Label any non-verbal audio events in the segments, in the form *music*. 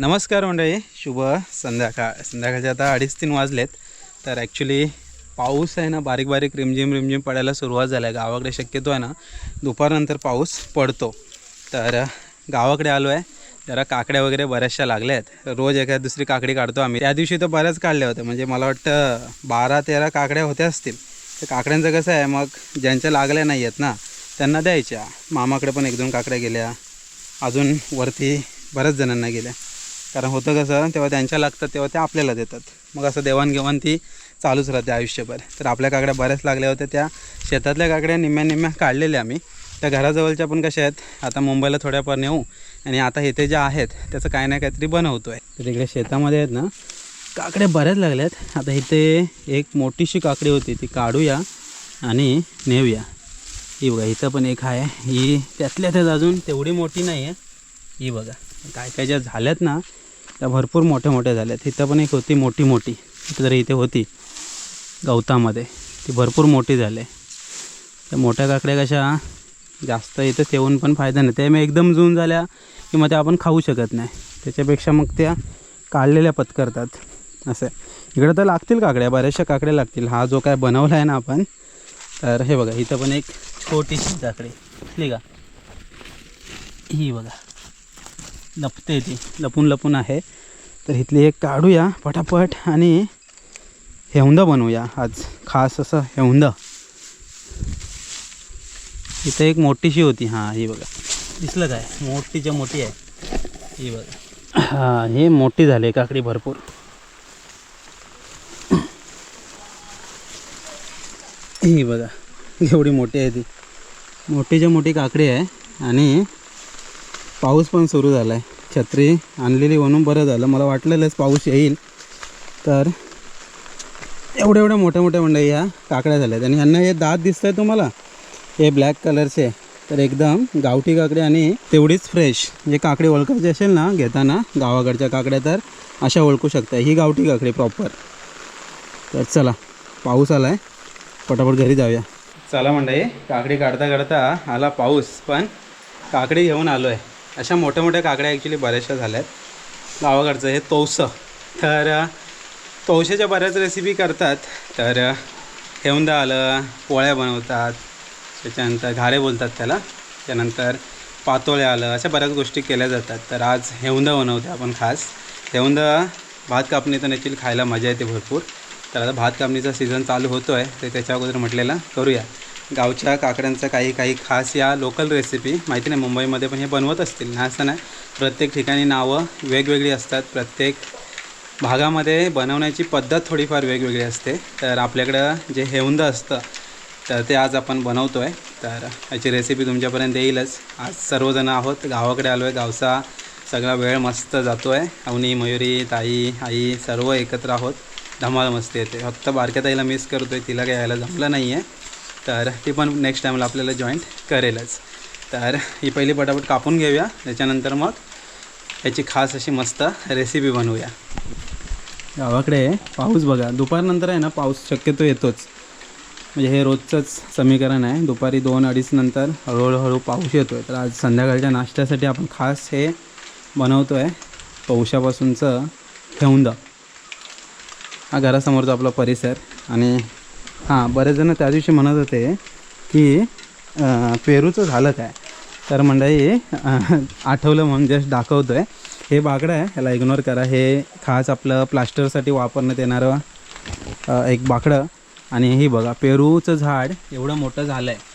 नमस्कार मंडळी शुभ संध्याकाळ संध्याकाळचे आता अडीच तीन वाजलेत. तर ॲक्च्युली पाऊस आहे ना बारीक बारीक रिमझिम रिमझिम पडायला सुरुवात झाली आहे. गावाकडे शक्यतो आहे ना दुपारनंतर पाऊस पडतो. तर गावाकडे आलो आहे. जरा काकड्या वगैरे बऱ्याचशा लागल्या आहेत. रोज एखाद दुसरी काकडी काढतो आम्ही. त्या दिवशी तर बऱ्याच काढल्या होत्या. म्हणजे मला वाटतं बारा तेरा काकड्या होत्या असतील. तर काकड्यांचं कसं आहे मग ज्यांच्या लागल्या नाही आहेत ना त्यांना द्यायच्या. मामाकडे पण एक दोन काकड्या गेल्या. अजून वरती बऱ्याच जणांना गेल्या. कारण होतं कसं तेव्हा त्यांच्या लागतात तेव्हा ते आपल्याला देतात. मग असं देवाणघेवाण ती चालूच राहते आयुष्यभर. तर आपल्या काकड्या बऱ्याच लागल्या होत्या त्या शेतातल्या काकड्या निम्म्या निम्म्या काढलेल्या आम्ही. त्या घराजवळच्या पण कशा आहेत आता मुंबईला थोड्याफार नेऊ आणि आता इथे ज्या आहेत त्याचं काय ना काहीतरी बनवतो आहे तर तिकडे शेतामध्ये आहेत ना काकड्या बऱ्याच लागल्यात. आता इथे एक मोठीशी काकडी होती ती काढूया आणि नेऊया. ही बघा इथं पण एक आहे. ही त्यातल्या त्यात अजून तेवढी मोठी नाही आहे ही बघा काय काय ज्या झाल्यात ना त्या भरपूर मोठ्या मोठ्या झाल्यात इथं पण एक होती मोठी मोठी. तरी इथे होती गवतामध्ये ती भरपूर मोठी झाली. त्या मोठ्या काकड्या कशा जास्त इथं ठेवून पण फायदा नाही. त्या मग एकदम जून झाल्या की मग त्या आपण खाऊ शकत नाही. त्याच्यापेक्षा मग त्या काढलेल्या पत्करतात. असं. आहे. इकडं तर लागतील काकड्या बऱ्याचशा काकड्या लागतील. हा जो काय बनवला आहे ना आपण तर हे बघा इथं पण एक छोटीशी काकडी ठीक का ही बघा. लपते ती. लपून लपून आहे. तर इथली एक काढूया पटापट आणि हेवंद बनवूया. आज खास असं हेवंद. इथं एक मोठीशी होती. हां ही बघा. दिसलं काय मोठीच्या मोठी आहे. ही बघा. हां हे मोठी झाली काकडी भरपूर. ही बघा. एवढी मोठी आहे ती. मोठीच्या मोठी काकडी आहे आणि पाऊस पण सुरू झाला आहे छत्री आणलेली म्हणून बरं झालं. मला वाटलेलंच पाऊस येईल. तर एवढ्या एवढ्या मोठ्या मोठ्या मंडळी ह्या काकड्या झाल्या आहेत आणि ह्यांना हे दात दिसत आहे तुम्हाला? हे ब्लॅक कलरचे तर एकदम गावठी काकडी आणि तेवढीच फ्रेश जे काकडी ओळखायची असेल ना घेताना गावाकडच्या काकड्या तर अशा ओळखू शकता. ही गावठी काकडी प्रॉपर तर चला पाऊस आला आहे पटापट घरी जाऊया. चला मंडळी काकडी काढता काढता आला पाऊस. पण काकडी घेऊन आलो आहे अशा मोठ्या मोठ्या काकड्या ॲक्च्युली बऱ्याचशा झाल्या आहेत गावाकडचं हे तवसं तर तवशाच्या बऱ्याच रेसिपी करतात. तर हेवंदा आलं पोळ्या बनवतात त्याच्यानंतर घारे बोलतात त्याला. त्यानंतर पातोळ्या आलं अशा बऱ्याच गोष्टी केल्या जातात. तर आज हेवंदा बनवते आपण खास. हेवंदा भात कापणी तर ॲक्च्युली खायला मजा येते भरपूर. तर आता भात कापणीचा सीझन चालू होतो आहे तर त्याच्या अगोदर म्हटलेलं करूया. गावच्या काकड्यांचं काही काही खास या लोकल रेसिपी माहिती नाही मुंबईमध्ये पण हे बनवत असतील. ना असं नाही. प्रत्येक ठिकाणी नावं वेगवेगळी असतात. प्रत्येक भागामध्ये बनवण्याची पद्धत थोडीफार वेगवेगळी असते. तर आपल्याकडं जे हेवंद असतं तर ते आज आपण बनवतो आहे तर याची रेसिपी तुमच्यापर्यंत येईलच. आज सर्वजण आहोत. गावाकडे आलो आहे गावचा सगळा वेळ मस्त जातो आहे अवनी मयुरी ताई आई सर्व एकत्र आहोत. धमाल मस्ती येते. फक्त बारक्या ताईला मिस करतो आहे तिला काही यायला जमलं नाही आहे तर ती पण नेक्स्ट टाईमला आपल्याला जॉईंट करेलच. तर ही पहिली पटापट कापून घेऊया. त्याच्यानंतर मग याची खास अशी मस्त रेसिपी बनवूया. गावाकडे पाऊस बघा. दुपारनंतर आहे ना पाऊस शक्यतो येतोच. म्हणजे हे रोजचंच समीकरण आहे. दुपारी दोन अडीच नंतर हळूहळू पाऊस येतो आहे तर आज संध्याकाळच्या नाश्त्यासाठी आपण खास हे बनवतो आहे पौशापासूनचं ठेवून हा घरासमोरचा आपला परिसर आणि हां बरेच जण त्या दिवशी म्हणत होते की पेरूचं झालं काय? तर मंडळी आठवलं म्हणून जस्ट दाखवतो आहे हे बाकडं आहे ह्याला इग्नोर करा. हे खास आपलं प्लास्टरसाठी वापरण्यात येणारं एक बाकडं आणि ही बघा पेरूचं झाड एवढं मोठं झालं आहे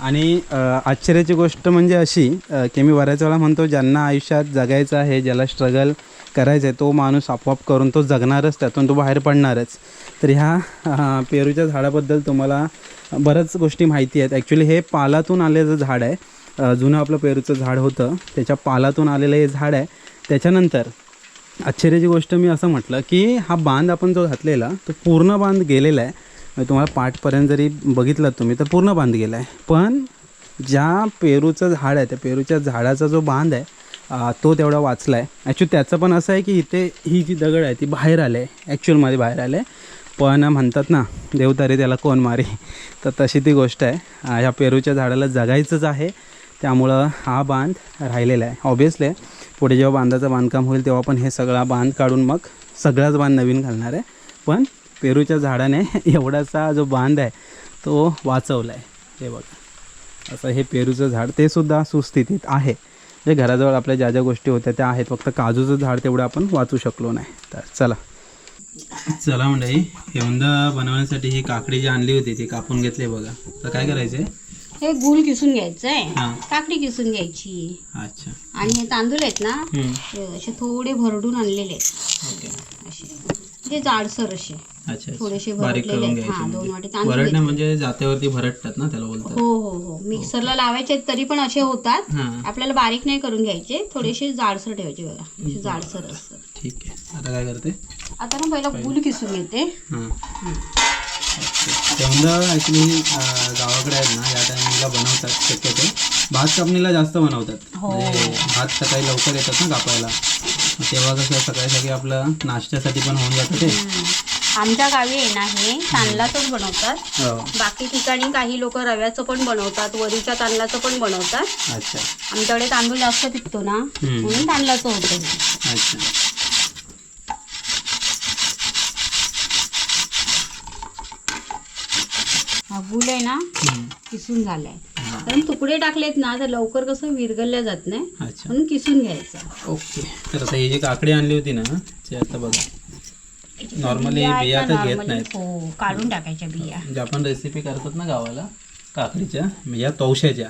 आणि आश्चर्याची गोष्ट म्हणजे अशी की मी बऱ्याच वेळा म्हणतो ज्यांना आयुष्यात जगायचं आहे ज्याला स्ट्रगल करायचं आहे तो माणूस आपोआप करून तो जगणारच त्यातून तो बाहेर पडणारच. तर ह्या पेरूच्या झाडाबद्दल तुम्हाला बऱ्याच गोष्टी माहिती आहेत. ॲक्च्युली हे पालातून आलेलं झाड आहे. जुनं आपलं पेरूचं झाड होतं. त्याच्या पालातून आलेलं हे झाड आहे. त्याच्यानंतर आश्चर्याची गोष्ट मी असं म्हटलं की हा बांध आपण जो घातलेला तो पूर्ण बांध गेलेला आहे. म्हणजे तुम्हाला पाठपर्यंत जरी बघितलं तुम्ही तर पूर्ण बांध गेला आहे पण ज्या पेरूचं झाड आहे त्या पेरूच्या झाडाचा जो बांध आहे तो तेवढा वाचला आहे ॲक्च्युली त्याचं पण असं आहे की इथे ही जी दगड आहे ती बाहेर आले आहे. ॲक्च्युअलमध्ये बाहेर आले पण म्हणतात ना देवतारी त्याला कोण मारे? तर तशी ती गोष्ट आहे. ह्या पेरूच्या झाडाला जगायचंच आहे. त्यामुळं हा बांध राहिलेला आहे ऑब्वियसली पुढे जेव्हा बांधाचं बांधकाम होईल तेव्हा पण हे सगळा बांध काढून मग सगळाच बांध नवीन घालणार आहे. पण पेरूच्या झाडाने *laughs* एवढासा जो बांध आहे तो वाचवला आहे हे बघा. असं हे पेरूचं झाड ते सुद्धा सुस्थितीत आहे. जे घराजवळ आपल्या ज्या ज्या गोष्टी होत्या त्या आहेत. फक्त काजूचं झाड तेवढं आपण वाचू शकलो नाही. तर चला. चला मंडळी हेवंद बनवण्यासाठी ही काकडी जी आणली होती ती कापून घेतली बघा. तर काय करायचं आहे हे गुळ किसून घ्यायचंय. काकडी किसून घ्यायची. अच्छा. आणि हे तांदूळ आहेत ना. हे असे थोडे भरडून आणलेले आहेत. असे. म्हणजे जाडसर असे. अच्छा थोडेसे. बारीक भरटलेले करून. घ्यायचे हां, दोन म्हणजे. वाटी तांदूळ घेतले. म्हणजे जात्यावरती भरटतात ना त्याला बोलतात. हो हो हो. मिक्सरला लावायचे तरी पण असे होतात. हां. आपल्याला बारीक नाही करून घ्यायचे. थोडेसे जाडसर ठेवायचे बघा. असे जाडसर असतात. ठीक आहे. आता काय करते? आता ना पहिला गुळ किसून घेते. हां. तेवढं ॲक्च्युली गावाकडे आहेत ना या टायमिंगला बनवतात शक्यतो. भात कापणीला जास्त बनवतात. हो. म्हणजे भात सकाळी लवकर येतात ना कापायला. तेव्हा कसं सकाळी सकाळी आपलं नाश्त्यासाठी पण होऊन जातं ते. आमच्या गावी आहे ना हे तांदळाचंच बनवतात हो बाकी ठिकाणी काही लोक रव्याचं पण बनवतात वरीच्या तांदळाचं पण बनवतात अच्छा आमच्याकडे तांदूळ जास्त पिकतो ना. म्हणून तांदळाचं होतं. अच्छा गुळ आहे ना. किसून झालाय. कारण तुकडे टाकलेत ना तर लवकर कसं विरगळल्या जात नाही. अच्छा. म्हणून किसून घ्यायचं. ओके. तर आता ही जी काकडी आणली होती ना ते आता बघा. नॉर्मली बिया तर घेत नाहीत. हो काढून टाकायच्या बिया. म्हणजे आपण रेसिपी करतात ना गावाला काकडीच्या म्हणजे या तवशाच्या.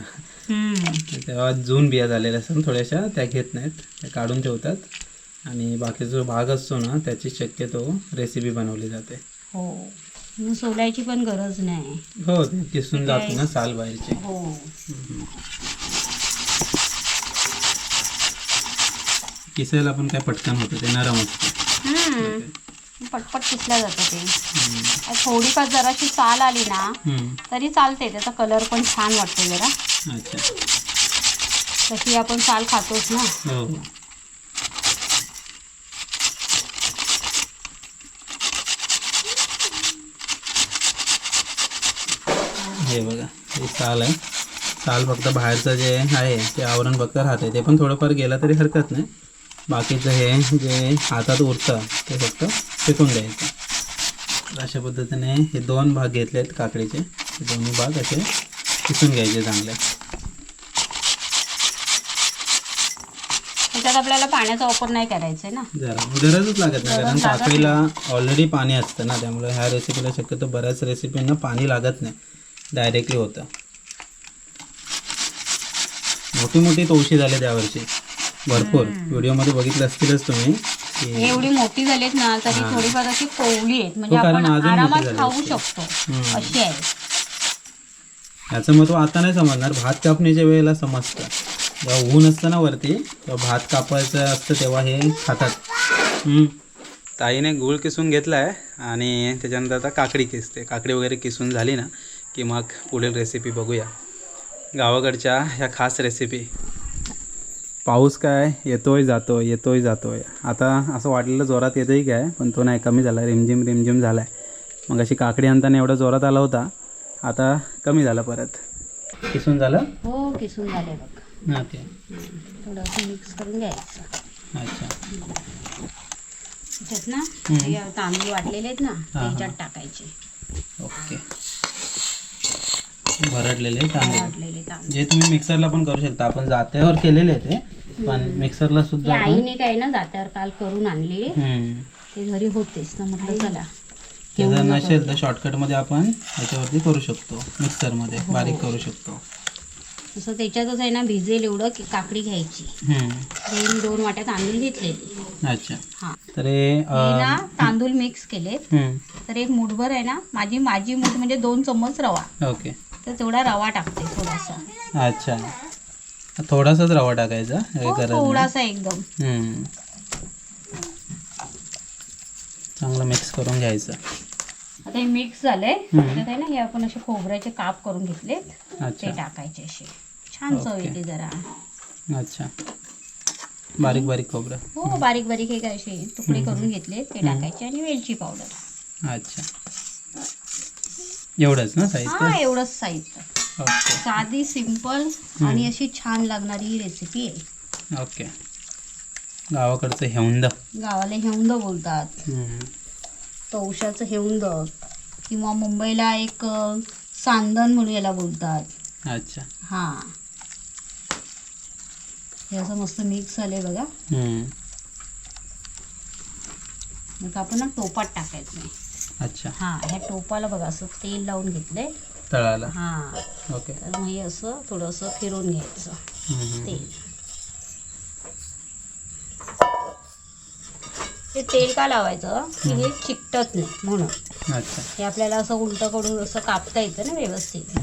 तेव्हा जून बिया झालेल्या असतात थोड्याशा त्या घेत नाहीत. त्या काढून ठेवतात. आणि बाकीचा जो भाग असतो ना त्याची शक्यतो रेसिपी बनवली जाते. हो. मग सोलायची पण गरज नाही. हो ते किसून जातो ना साल बाहेरचे हो. किसायला पण काय पटकन होतं ते नरम असतं. हम्म. पटपट किसल्या जातं ते. थोडीफार जराशी साल आली ना. तरी चालते त्याचा कलर पण छान वाटतो जरा. अच्छा. तशी आपण साल खातोच ना. हो. हो बघा हे साल आहे. साल फक्त बाहेरचं जे आहे ते आवरण फक्त राहते ते पण थोडंफार गेलं तरी हरकत नाही. बाकीचं हे जे हातात उरतं ते फक्त फेकून द्यायचं. तर अशा पद्धतीने हे दोन भाग घेतले आहेत काकडीचे. दोन्ही भाग असे किसून घ्यायचे चांगले. त्याच्यात आपल्याला पाण्याचा वापर नाही करायचा आहे ना? जरा गरजच लागत नाही कारण काकडीला ऑलरेडी पाणी असतं ना त्यामुळे ह्या रेसिपीला शक्यतो बऱ्याच रेसिपींना पाणी लागत नाही. डायरेक्टली होतं. मोठी मोठी तवशी झाले त्यावरची भरपूर. व्हिडिओमध्ये बघितलं असतीलच तुम्ही. हे एवढी मोठी झालीत ना तरी थोडीफार अशी कोवळी आहेत. म्हणजे हो, कारण आपण अजून मोठी आरामात झाली खाऊ असते. शकतो. हम्म. अशी आहे. याचं महत्त्व आता नाही समजणार. भात कापणीच्या वेळेला समजतं. जेव्हा ऊन असतं ना वरती तेव्हा भात कापायचं असतं तेव्हा हे खातात. हम्म. ताईने गूळ किसून घेतला आहे आणि त्याच्यानंतर आता काकडी किसते. काकडी वगैरे किसून झाली ना की मग पुढील रेसिपी बघूया. गावाकडच्या ह्या खास रेसिपी पाऊस काय? येतोय जातोय येतोय जातोय. आता असं वाटलेलं जोरात येतोय काय? पण तो नाही कमी झाला. रिमझिम रिमझिम झाला आहे मग अशी काकडी आणताना एवढा जोरात आला होता. आता कमी झाला परत. किसून झालं? हो किसून झाले बघ. ओके. थोडं असं मिक्स करून घ्यायचं. अच्छा. ना हे तांदूळ वाटलेले आहेत ना हा. त्याच्यात टाकायचे. ओके. भरडलेले तांदूळ. जे तुम्ही मिक्सरला पण करू शकता. आपण जात्यावर केलेले ते पण मिक्सरला सुद्धा आपण आईने काय ना जात्यावर काल करून आणले. हम्म. ते घरी होतेच ना म्हटलं चला. ते जर नसेल तर शॉर्टकटमध्ये आपण याच्यावरती करू शकतो मिक्सरमध्ये बारीक करू शकतो. तसं त्याच्यातच आहे ना भिजेल एवढं की काकडी घ्यायची. हम्म. हे मी दोन वाट्या तांदूळ घेतलेली अच्छा. हा. तर हे हे ना तांदूळ मिक्स हम्म. तर एक मुठभर आहे ना माझी माझी मूठ म्हणजे दोन चम्मच रवा. ओके. तर तेवढा रवा टाकते थोडासा. अच्छा. थोडासाच रवा टाकायचा? हे. थोडासा एकदम. चांगलं मिक्स करून घ्यायचं. आता हे मिक्स झालंय. त्यात आहे ना हे आपण असे खोबऱ्याचे काप करून घेतलेत. ते टाकायचे असे. छान चव. येते जरा. अच्छा. बारीक बारीक खोबरं. हो बारीक बारीक हे काय असे तुकडे करून घेतले ते टाकायचे आणि वेलची पावडर. अच्छा. एवढंच ना साईज हा एवढंच साहित्य. ओके. साधी सिंपल आणि अशी छान लागणारी ही रेसिपी आहे. ओके. गावाकडचं हेवंद. गावाला हेउंद बोलतात. तवशाचं हेउंद किंवा मुंबईला एक अ, सांदन म्हणून याला बोलतात. अच्छा. हां. हे असं मस्त मिक्स झालंय बघा. हम्म. मग आपण ना टोपात टाकायचं अच्छा. हां ह्या टोपाला बघा असं तेल लावून घेतलंय. तळाला? हां. ओके. तर मग हे असं थोडंसं फिरवून घ्यायचं. तेल. ते तेल का लावायचं? की हे चिकटत नाही म्हणून. अच्छा. हे आपल्याला असं उलटं करून असं कापता येतं ना व्यवस्थित.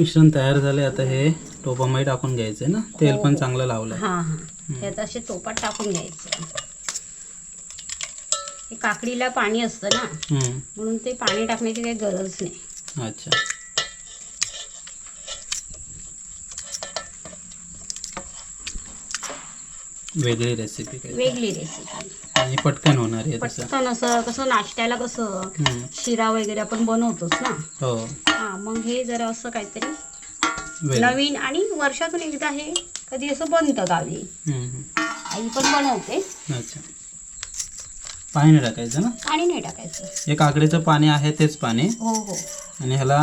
मिश्रण तयार झाले आता हे टोपामध्ये टाकून घ्यायचंय ना? तेल पण चांगलं लावलंय. हां हां. हे आता असे टोपात टाकून घ्यायचं. हे काकडीला पाणी असतं ना हम्म. म्हणून ते पाणी टाकण्याची काही गरज नाही. अच्छा. वेगळी रेसिपी वेगळी रेसिपी आणि पटकन होणार आहे तसं. पटकन असं कसं नाश्त्याला कसं हम्म. शिरा वगैरे आपण बनवतोच ना. हो. हां मग हे जरा असं काहीतरी वेगळं. नवीन आणि वर्षातून एकदा हे कधी असं बनतं गावी. आई पण बनवते. अच्छा. पाणी नाही टाकायचं ना? आणि नाही टाकायचं. हे काकडीचं पाणी आहे तेच पाणी. हो हो. आणि ह्याला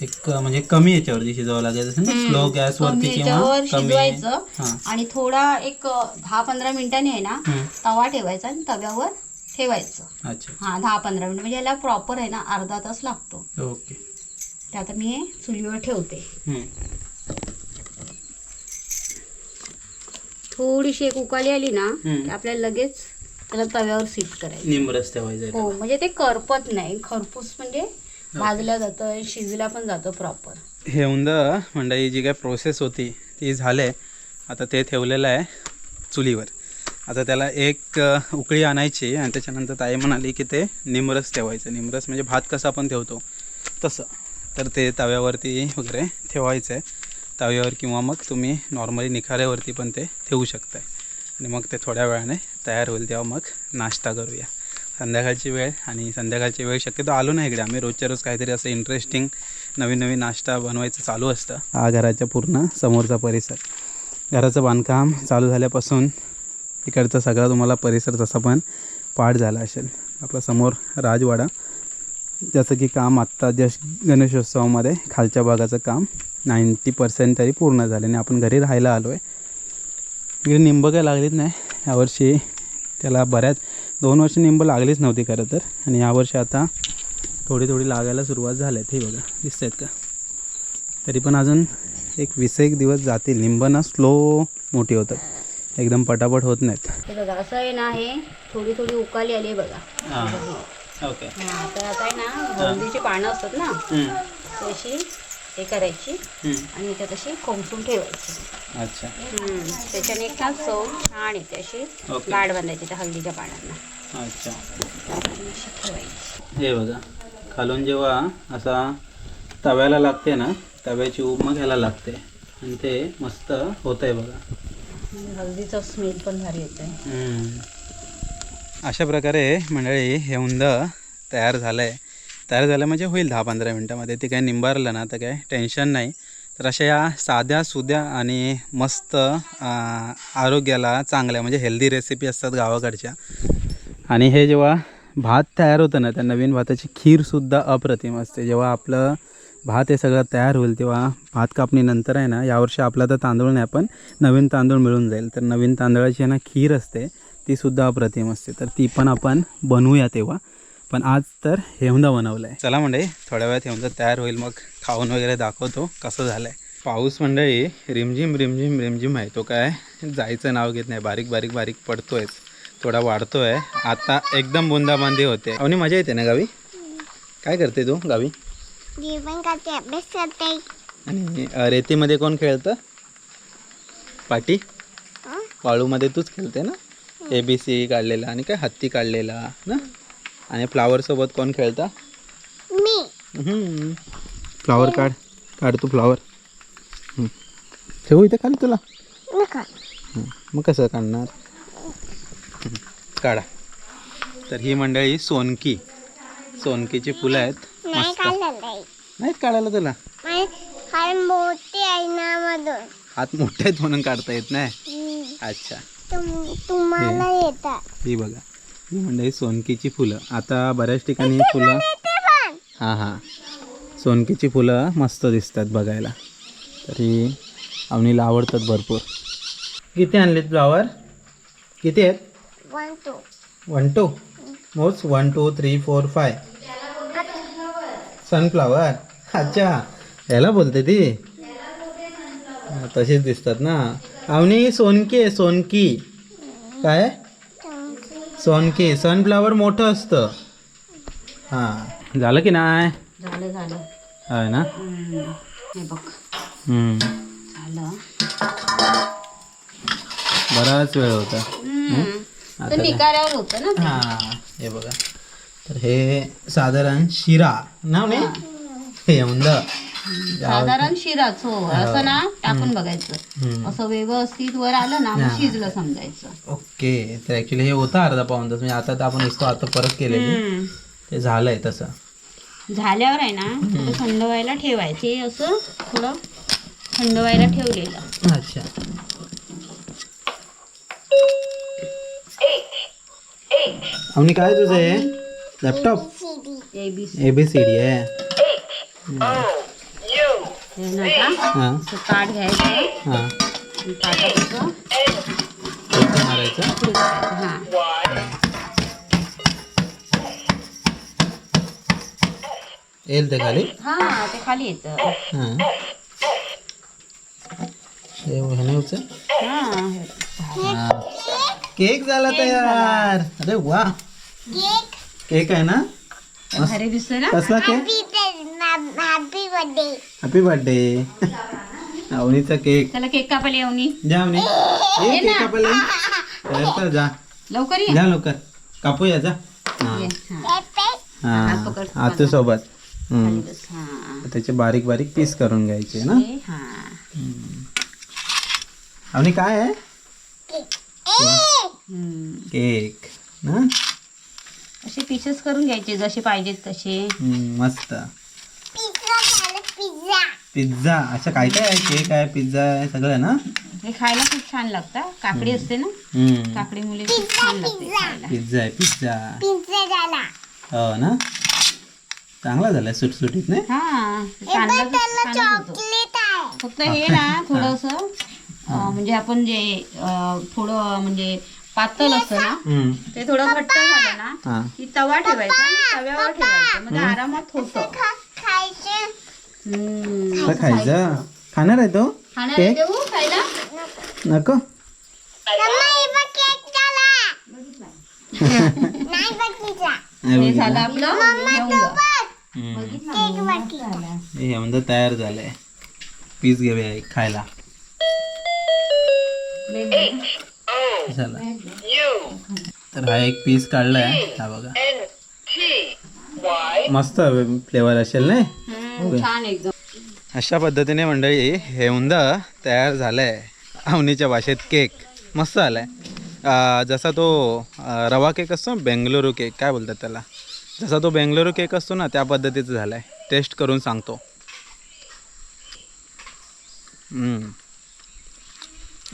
एक म्हणजे कमी याच्यावरती शिजवावं ना? स्लो कमी गॅसवरती किंवा याच्यावर कमी. शिजवायचं. हां. आणि थोडा एक दहा पंधरा मिनिटांनी आहे ना हम्म. तवा ठेवायचा आणि तव्यावर ठेवायचं. अच्छा. हां दहा पंधरा मिनिट. म्हणजे याला प्रॉपर आहे ना अर्धा तास लागतो. ओके. ते आता मी हे चुलीवर ठेवते. हम्म. थोडीशी एक उकाली आली ना हम्म. की आपल्याला लगेच त्याला तव्यावर सीट करायची. निमरस ठेवायचं हो म्हणजे ते करपत नाही. खरपूस म्हणजे भाजलं जातं शिजला पण जातं प्रॉपर हे उंद मंडळी जी काय प्रोसेस होती ती झाले. आता ते ठेवलेलं आहे चुलीवर. आता त्याला एक उकळी आणायची आणि त्याच्यानंतर ताई म्हणाली की ते निमरस ठेवायचं. निमरस म्हणजे भात कसा आपण ठेवतो. तसं. तर ते तव्यावरती वगैरे ठेवायचं आहे तव्यावर किंवा मग तुम्ही नॉर्मली निखाऱ्यावरती पण ते ठेवू शकताय. आणि मग ते थोड्या वेळाने तयार होईल तेव्हा मग नाश्ता करूया. संध्याकाळची वेळ आणि संध्याकाळची वेळ शक्यतो आलो नाही इकडे. आम्ही रोजच्या रोज काहीतरी असं इंटरेस्टिंग नवीन नवीन नाश्ता बनवायचं चालू असतं. हा घराच्या पूर्ण समोरचा परिसर. घराचं बांधकाम चालू झाल्यापासून इकडचा सगळा तुम्हाला परिसर तसा पण पाठ झाला असेल. आपला समोर राजवाडा. जसं की काम आत्ता जस्ट गणेशोत्सवामध्ये खालच्या भागाचं काम नाईंटी पर्सेंट तरी पूर्ण झालं. आणि आपण घरी राहायला आलो आहे इकडे निंब काय लागलीच नाही यावर्षी त्याला बऱ्याच दोन वर्ष निंब लागलीच नव्हती खरं तर. आणि यावर्षी आता थोडी थोडी लागायला सुरुवात झाल्यात. हे बघा दिसत आहेत का? तरी पण अजून एक वीस एक दिवस जातील. निंब ना स्लो मोठी होतात. एकदम पटापट होत नाहीत. बघा असं आहे ना हे थोडी थोडी उकाली आली आहे बघा. हां. ओके. हां आता ना हळदीची पानं असतात ना तशी हे करायची आणि याच्यात अशी खोमसून ठेवायची. अच्छा. त्याच्याने एक ना चव छान येते अशी. गाठ बांधायची त्या हळदीच्या पानांना. अच्छा. ठेवायची. हे बघा खालून जेव्हा असा तव्याला लागते ना तव्याची उब मग ह्याला लागते. आणि ते मस्त होत आहे बघा हळदीचा स्मेल पण भारी हम्म. अशा प्रकारे मंडळी हे उंद तयार झालं आहे तयार झालं म्हणजे होईल दहा पंधरा मिनटामध्ये. ते काय निंबारलं ना तर काय टेन्शन नाही. तर अशा या साध्या सुद्या आणि मस्त आरोग्याला चांगल्या म्हणजे हेल्दी रेसिपी असतात गावाकडच्या. आणि हे जेव्हा भात तयार होतं ना त्या नवीन भाताची खीरसुद्धा अप्रतिम असते. जेव्हा आपलं भात हे सगळं तयार होईल तेव्हा भात कापणीनंतर आहे ना यावर्षी आपला तर तांदूळ नाही पण नवीन तांदूळ मिळून जाईल. तर नवीन तांदळाची आहे ना खीर असते तीसुद्धा अप्रतिम असते. तर ती पण आपण बनवूया तेव्हा. पण आज तर हेवंदा बनवलं आहे चला मंडळी थोड्या वेळात हेवंदा तयार होईल. मग खाऊन वगैरे दाखवतो कसं झालं आहे पाऊस मंडळी रिमझिम रिमझिम रिमझिम आहे. तो काय जायचं नाव घेत नाही. बारीक बारीक बारीक पडतोय. थोडा वाढतोय. आता एकदम बुंदाबांदी होते. आणि मजा येते ना गावी? काय करते तू गावी? अभ्यास करते. आणि रेतीमध्ये कोण खेळतं? पाटी? वाळूमध्ये तूच खेळते ना? ए बी सी काढलेला आणि काय? हत्ती काढलेला ना? आणि फ्लावर सोबत कोण खेळता? मी. फ्लावर काढ काढ तू फ्लावर ठेवू इथे खाली तुला. नका हं, मग कसं काढणार? हं, काढा. तर ही मंडळी सोनकी. सोनकीची फुलं आहेत. नाही मस्त. काढलं नाही. नाहीत काढायला तुला? माझे हात मोठे आहेत म्हणून काढता येत नाही? हम्म. अच्छा. तुम तुम्हाला येतात. ही बघा. ही म्हणजे सोनकीची फुलं. आता बऱ्याच ठिकाणी फुलं हां हां. सोनकीची फुलं मस्त दिसतात बघायला. तरी अवनीला आवडतात भरपूर. किती आणलेत फ्लावर? किती आहेत? One two one two most one two three four five sunflower अच्छा. ह्याला बोलते ती? तशीच दिसतात ना. अवनी सोनकी आहे सोनकी. काय? सोनकी सनफ्लावर मोठं असतं. हां. झालं की नाही? झालं झालं. आहे ना. हे बघ. हम्म. झालं. बराच वेळ होता. हम्म. तर? निकाऱ्यावर होतं ना. हां. हे बघा. तर हे साधारण शिरा. ना म्हणे हे उंद. साधारण शिराच हो. असं ना टाकून बघायचं. असं व्यवस्थित वर आलं ना मग. शिजलं समजायचं. ओके तर ॲक्च्युली हे होतं अर्धा पाऊन तास. म्हणजे आता तर आपण नुसतं आता परत केलेली. हम्म. ते झालंय तसं. झाल्यावर आहे ना थोडं थंड व्हायला ठेवायचे. असं थोडं थंड व्हायला ठेवलेलं. अच्छा. आणि काय तुझं हे? Laptop A B A B C D आहे. हे। हाँ। घ्यायचं हाँ। मारायचं येईल ते खाली हा ते। खाली येतं हाँ हे ह्याने हाँ। केक झाला तयार। अरे वा केक। केक आहे ना? भारी दिसतोय ना? कसला cake? Happy birthday happy birthday अवनीचा cake त्याला केक कापायला येऊ नी जा अवनी. *laughs* ए केक कापायला ये. *laughs* तयार कर जा. लवकर ये. जा लवकर. कापूया जा. हां. ये. हा. हात हां. पकड. आतू सोबत हम्म. हा. त्याचे बारीक बारीक पीस करून घ्यायचे ना? हे, हा आणि काय आहे. केक ना? असे पीसेस करून घ्यायचे जसे पाहिजेत तसे. हम्म, मस्त. पिझ्झा झालं पिझ्झा. पिझ्झा. अच्छा काय काय आहे? केक आहे पिझ्झा आहे सगळं आहे ना? हे खायला खूप छान लागतं. काकडी असते ना? हम्म. काकडी मुले खूप छान लागते खायला. पिझ्झा आहे पिझ्झा. हो ना? चांगला झालाय सुटसुटीत नाही? हा कांदा होतो. फक्त हे ना थोडस म्हणजे आपण जे अं, थोडं म्हणजे पातळ असतं ना हम्म. ते थोडं घट्ट झालं ना हा. की तवा ठेवायचा आणि तव्यावर ठेवायचं. म्हणजे आरामात होतं. आता खायचं? खाणार आहे तो? खाणार केक? देऊ खायला. नको? मम्मा, हे बघ झाला. हे आपलं. हम्म. हे म्हणजे तयार झालंय. पीस घेऊया एक खायला. झाला. तर हा एक पीस काढलाय. हा बघा. मस्त फ्लेवर असेल नाही? अशा पद्धतीने मंडळी हे उंद तयार झालंय. अवनीच्या भाषेत केक. मस्त आलाय जसा तो रवा केक असतो ना बेंगलुरू केक काय बोलतात त्याला? जसा तो बेंगलुरू केक असतो ना त्या पद्धतीचा झालाय. टेस्ट करून सांगतो.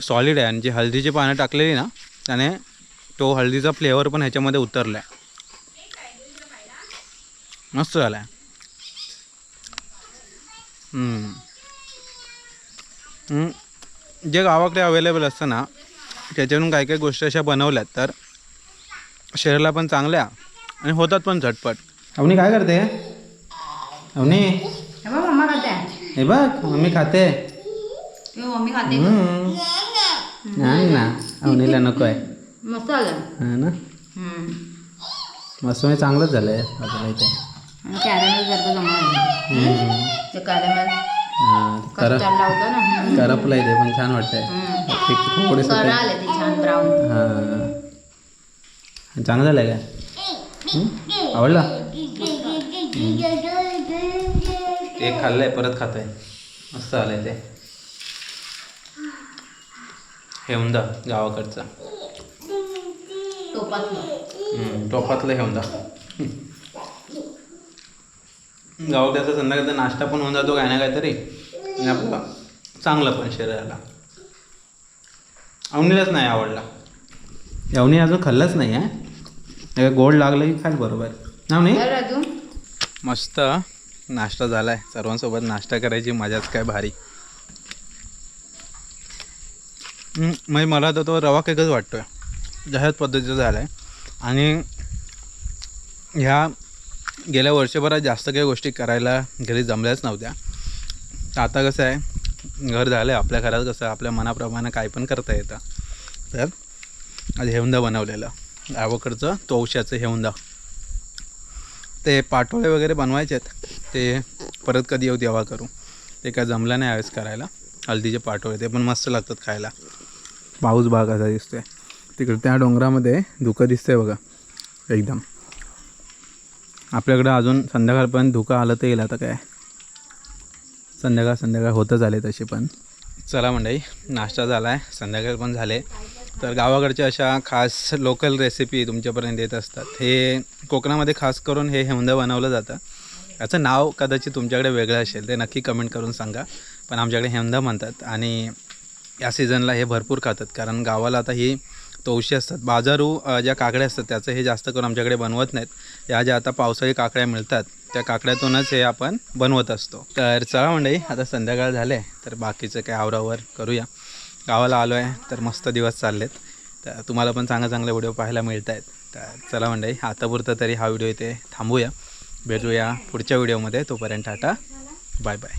सॉलिड आहे आणि जी हळदीची पानं टाकलेली ना त्याने तो हळदीचा फ्लेवर पण ह्याच्यामध्ये उतरला आहे मस्त झाला आहे हम्म. हम्म. जे गावाकडे अवेलेबल असतं ना त्याच्यावरून काही काही गोष्टी अशा बनवल्यात तर शरीराला पण चांगल्या आणि होतात पण झटपट. अवनी काय करते? अवनी? हे बघ मम्मा खाते. हे हे. नाही ना अवनीला नको आहे मस्त झालं. हा ना? हम्म. मस्त म्हणजे चांगलंच झालं आहे आपल्याला इथे कॅरमेल सारखं हम्म. ते कॅरमेल हा, कर. कस्टर्ड लावलं ना. करपलं आहे ते पण छान वाटतंय. थोडंसं ते. छान ब्राऊन हां. चांगलं झालं काय? आवडला? ते खाल्लंय परत खातोय. मस्त आलंय ते. हेवंदा गावाकडचा. टोपातलं. हं, टोपातलं हेवंदा गावाकडचा संध्याकाळचा नाश्ता पण होऊन जातो काय ना काहीतरी. आणि आपला चांगलं पण शरीराला अवनीलाच नाही आवडला. यवनी अजून खाल्लंच नाही आहे गोड लागलं की खाल बरोबर. ना नाही? अजून? मस्त नाश्ता झाला आहे सर्वांसोबत नाश्ता करायची मजाच काय भारी. म्हणजे मला तर तो रवा केकच वाटतोय. जशाच पद्धतीचा झाला आहे आणि ह्या गेल्या वर्षभरात जास्त काही गोष्टी करायला घरी जमल्याच नव्हत्या. तर आता कसं आहे घर झालं आहे आपल्या घरात कसं आपल्या मनाप्रमाणे काय पण करता येतं. तर आज हेवंदा बनवलेलं. गावाकडचं तोवशाचं हेवंदा. ते पाटोळे वगैरे बनवायचे आहेत. ते परत कधी येऊ तेव्हा करू. ते काय जमलं नाही यावेळेस करायला. हळदीचे पाठोळे ते पण मस्त लागतात खायला. पाऊस भाग असा दिसतोय. तिकडे त्या डोंगरामध्ये धुकं दिसतंय बघा एकदम. आपल्याकडं अजून संध्याकाळपर्यंत धुकं आलं तर येईल आता काय. संध्याकाळ संध्याकाळ होतच आले तसे पण. चला मंडळी नाश्ता झाला आहे संध्याकाळ पण झाले. तर गावाकडच्या अशा खास लोकल रेसिपी तुमच्यापर्यंत येत असतात. हे कोकणामध्ये खास करून हे हेवंद बनवलं जातं. याचं नाव कदाचित तुमच्याकडे वेगळं असेल. ते नक्की कमेंट करून सांगा. पण आमच्याकडे हेवंद म्हणतात आणि या सीझनला हे भरपूर खातात. कारण गावाला आता ही तवशी असतात. बाजारू ज्या काकड्या असतात त्याचं हे जास्त करून आमच्याकडे बनवत नाहीत. या ज्या आता पावसाळी काकड्या मिळतात त्या काकड्यातूनच हे आपण बनवत असतो. तर चला मंडळी आता संध्याकाळ झाले तर बाकीचं काय आवरावर करूया. गावाला आलो आहे तर मस्त दिवस चाललेत. तर तुम्हाला पण चांगले चांगले व्हिडिओ पाहायला मिळत आहेत तर चला मंडळी आतापुरतं तरी हा व्हिडिओ इथे थांबूया. भेटूया पुढच्या व्हिडिओमध्ये. तोपर्यंत टाटा. Bye bye.